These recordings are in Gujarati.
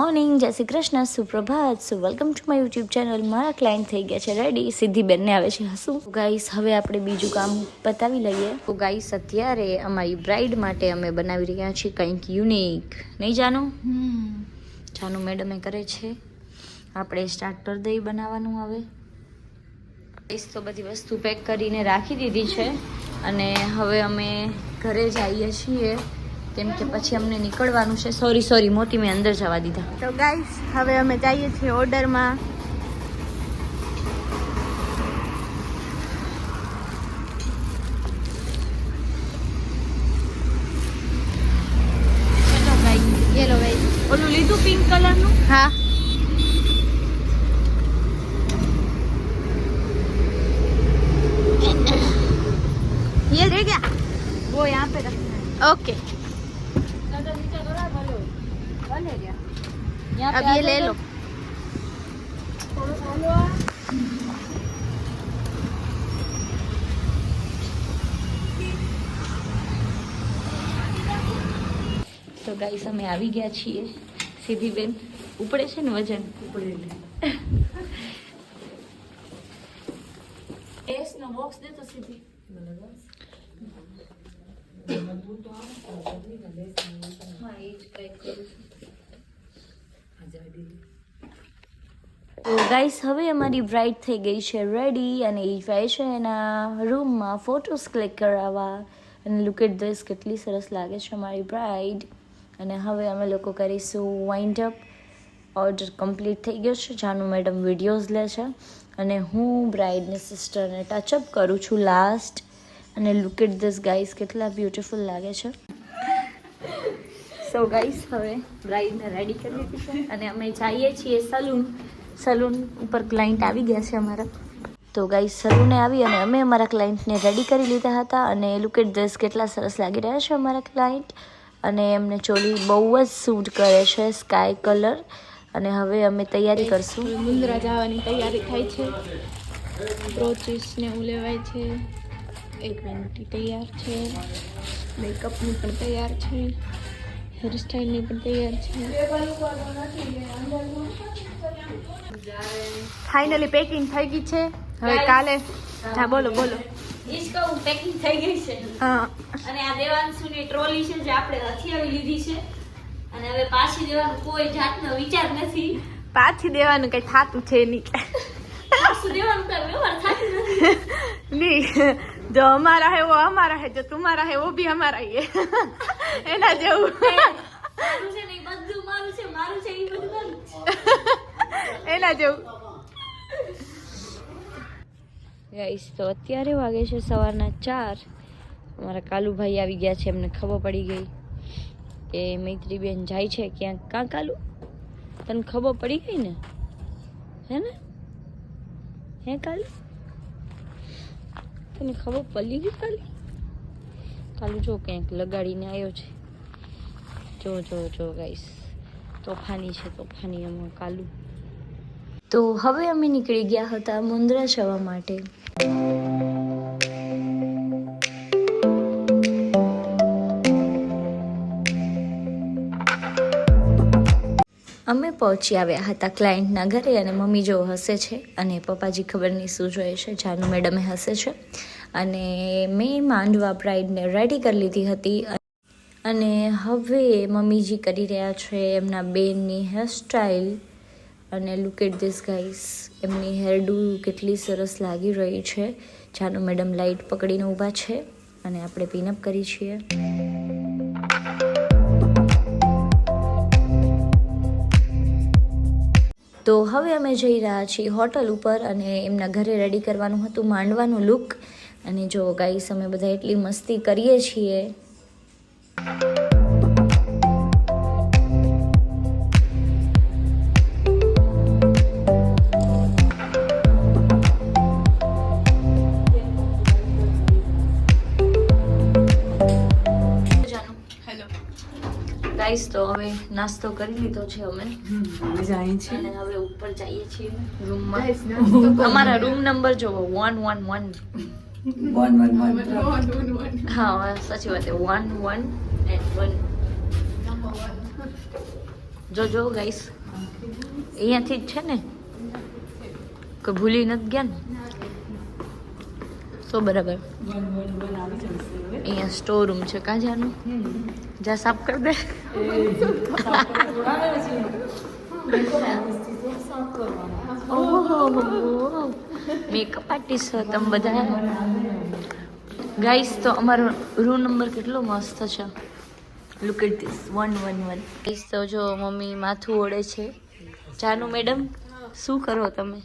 મોર્નિંગ, જય શ્રી કૃષ્ણ, સુપ્રભાત, સુ welcome to my YouTube channel. મારા ક્લાયન્ટ થઈ ગયા છે. રેડી સીધી બેનને આવે છે. હસું. ગાઈસ હવે આપણે બીજું કામ પતાવી લઈએ. તો ગાઈસ અત્યારે અમારી બ્રાઇડ માટે અમે બનાવી રહ્યા છીએ કંઈક યુનિક નહીં જાનો જાનુ મેડમે કરે છે. આપણે સ્ટાર્ટ કરી દઈ બનાવવાનું હવે. ગાઈસ તો બધી વસ્તુ પેક કરીને રાખી દીધી છે. અને હવે અમે ઘરે જઈએ છીએ. કેમ કે પછી અમને નીકળવાનું છે સોરી સોરી મોતી મેં અંદર જવા દીધા તો ગાઈસ હવે અમે જઈએ છીએ ઓર્ડરમાં યેલો ગાઈસ ઓલું લીધું પિંક કલરનું હા ये रह गया वो यहाँ पे रखना ओके यहाँ अब ये ले लो તો ગાઈસ અમે આવી ગયા છીએ સીધી બેન ઉપડે છે ને વજન એસ નો બોક્સ દે તો સીધી હા એ જ કંઈક કરું છું. તો ગાઈસ હવે અમારી બ્રાઇડ થઈ ગઈ છે રેડી અને એ જાય છે એના રૂમમાં ફોટોસ ક્લિક કરાવવા. અને લુક એટ ધીસ કેટલી સરસ લાગે છે અમારી બ્રાઇડ અને હવે અમે લોકો કરીશું વાઇન્ડ અપ ઓર્ડર કમ્પ્લીટ થઈ ગયો છે. જાનુ મેડમ વિડીયોઝ લે છે. અને હું બ્રાઇડની સિસ્ટરને ટચઅપ કરું છું લાસ્ટ અને લુક એટ ધીસ ગાઈસ કેટલા બ્યુટિફુલ લાગે છે. સો ગાઈસ હવે બ્રાઇડને રેડી કરી લીધી છે અને અમે જઈએ છીએ સલૂન સલૂન ઉપર ક્લાયન્ટ આવી ગયા છે અમારા. તો ગાઈસ સલૂને આવી અને અમે અમારા ક્લાયન્ટને રેડી કરી લીધા હતા અને લુક એટ ડ્રેસ કેટલા સરસ લાગી રહ્યા છે અમારા ક્લાયન્ટ અને એમને ચોલી બહુ જ સૂટ કરે છે સ્કાય કલર અને હવે અમે તૈયારી કરશું. મુંદ્રા જવાની તૈયારી થાય છે. પ્રોચીસ ને એવું લેવાય છે. એક વેન્ટી તૈયાર છે. મેકઅપની પણ તૈયાર છે. હેરસ્ટાઈલની પણ તૈયાર છે. ફાઇનલી પેકિંગ થઈ ગઈ છે. હવે કાલે હા. બોલો બોલો. પેકિંગ થઈ ગઈ છે. હા. અને આ દેવાંશુની ટ્રોલી છે જે આપણે લીધી છે. અને હવે પાછી દેવાનું કોઈ જાતનો વિચાર નથી. પાછી દેવાનું કઈ થાતું છે નહીં. પાછું દેવાનું કઈ વ્યવહાર થતો નથી. नहीं જો અમારા હેવો અમારા હે है जो तुम्हारा है वो भी हमारा એના જેવું. એના જેવું. ગાઈસ તો અત્યારે વાગે છે સવારના ચાર. અમારા કાલુભાઈ આવી ગયા છે એમને ખબર પડી ગઈ કે મૈત્રીબેન જાય છે ક્યાંક. કાં કાલુ? તને ખબર પડી ગઈ ને? હે ને? હે કાલુ? તને ખબર પડી ગઈ કાલે? કાલુ જો ક્યાંક લગાડીને આવ્યો છે. જો જો જો ગાઈસ તોફાની છે, તોફાની એમાં કાલુ. તો હવે અમે નીકળી ગયા હતા મુન્દ્રા જવા માટે. અમે પહોંચી આવ્યા હતા ક્લાયન્ટના ઘરે અને મમ્મી જો હસે છે અને પપ્પાજી ખબર નહીં શું જોઈએ છે, જાનુ મેડમે હસે છે. અને મેં માંડવા બ્રાઇડને રેડી કરી લીધી હતી અને હવે મમ્મીજી કરી રહ્યા છે એમના બેનની હેરસ્ટાઈલ અને લુક એટ ધીસ ગાઈસ એમની હેરડુ કેટલી સરસ લાગી રહી છે. જાનુ મેડમ લાઇટ પકડીને ઊભા છે અને આપણે પિનઅપ કરી છીએ. તો હવે અમે જઈ રહ્યા છીએ હોટલ ઉપર અને એમના ઘરે રેડી કરવાનું હતું માંડવાનું લુક અને જો ગાઈસ અમે બધા એટલી મસ્તી કરીએ છીએ. નાસ્તો કરી લીધો છે અમે. જાય છે. અને હવે ઉપર જઈએ છીએ રૂમમાં. અમારા રૂમ નંબર જોવો વન વન વન હા સાચી વાત છે. વન વન એન્ડ વન જો જો ગાઈસ અહીંયાથી જ છે ને? કે ભૂલી નથી ગયા ને? તો બરાબર. અહીંયા સ્ટોર રૂમ છે. કાં જા, સાફ કરી દે. મેકઅપ આર્ટિસ્ટ તમે બધા ગાઈસ તો અમારો રૂમ નંબર કેટલો મસ્ત છે. Look at this one one one guys તો જો મમ્મી માથું ઓળે છે. જાનુ મેડમ શું કરો તમે?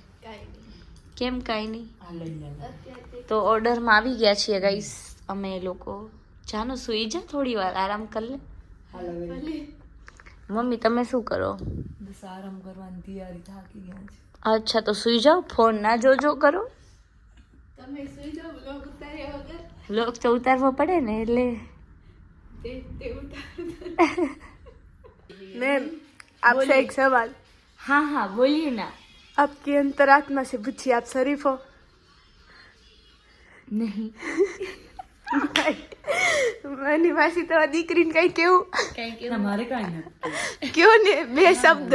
કેમ કાંઈ નહીં. તો ઓર્ડરમાં આવી ગયા છીએ ગાઈસ અમે લોકો. જાનું સુઈ જા થોડી વાર આરામ કર લે. મમ્મી તમે શું કરો? આરામ કરવાની તૈયારી થાકી ગયા છે. અચ્છા તો સુઈ જાઓ ફોન ના જોજો કરો. તમે સુઈ જાઓ વ્લોગ ઉતાર્યા વગર. વ્લોગ તો ઉતારવો પડે ને એટલે. મેમ આપસે એક સવાલ? હા હા બોલીએ ના. आपकी अंतरात्मा से पूछिए आप शरीफ हो નહીં મારી માસી તમારી દીકરીને કઈ કેવું તમારે કાંઈ નથી કયો ને બે શબ્દ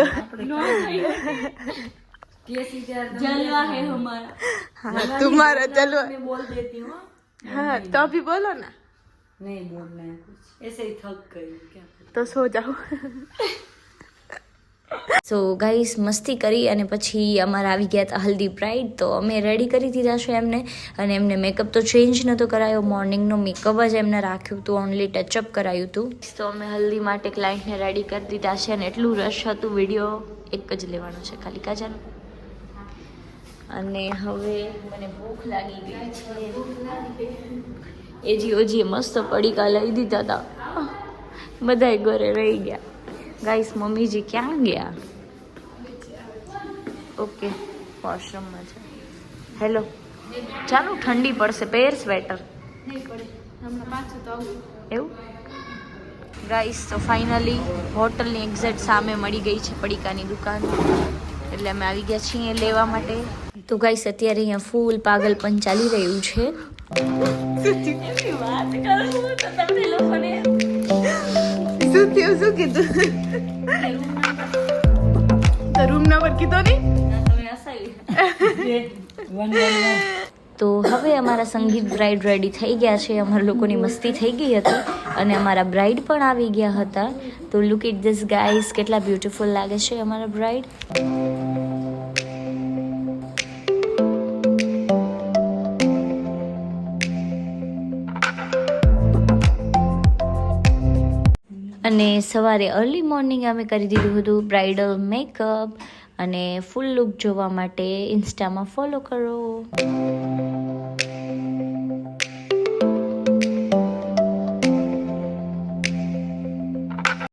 कैसी क्या જલવા હે હમારા हाँ तुम्हारा चलो मैं बोल देती हूँ हाँ तो अभी बोलो ना नहीं बोलना है कुछ ऐसे ही थक गई क्या करूं? तो सो जाओ સો ગાઈસ મસ્તી કરી અને પછી અમારા આવી ગયા હતા હલ્દી બ્રાઇડ તો અમે રેડી કરી દીધા છે એમને. અને એમને મેકઅપ તો ચેન્જ નહોતો કરાયો મોર્નિંગનો મેકઅપ જ એમને રાખ્યું હતું ઓનલી ટચઅપ કરાયું હતું. તો અમે હલ્દી માટે ક્લાયન્ટને રેડી કરી દીધા છે અને એટલું રશ હતું વીડિયો એક જ લેવાનો છે, ખાલી કાજાનો. અને હવે મને ભૂખ લાગી ગઈ છે. એજી ઓજીએ મસ્ત પડીકા લઈ દીધા હતા બધાય ઘરે રહી ગયા. ગાઈસ મમ્મીજી ક્યાં ગયા? ઓકે વોશરૂમમાં છે. હેલો ચાલો, ઠંડી પડશે. પહેર સ્વેટર એવું? ગાઈસ તો ફાઇનલી હોટલની એક્ઝેક્ટ સામે મળી ગઈ છે પડીકાની દુકાન. એટલે અમે આવી ગયા છીએ લેવા માટે. તો ગાઈસ અત્યારે અહીંયા ફૂલ પાગલપન ચાલી રહ્યું છે. શું થયું શું કીધું તો રૂમ નંબર કીધો નહીં? તો હવે અમારા સંગીત બ્રાઇડ રેડી થઈ ગયા છે. અમારા લોકોની મસ્તી થઈ ગઈ હતી અને અમારા બ્રાઇડ પણ આવી ગયા હતા. તો લુક ઇટ ધીસ ગાઈઝ કેટલા બ્યુટીફુલ લાગે છે અમારા બ્રાઇડ અને સવારે અર્લી મોર્નિંગ અમે કરી દીધું હતું બ્રાઇડલ મેકઅપ અને ફૂલ લુક જોવા માટે ઇન્સ્ટામાં ફોલો કરો.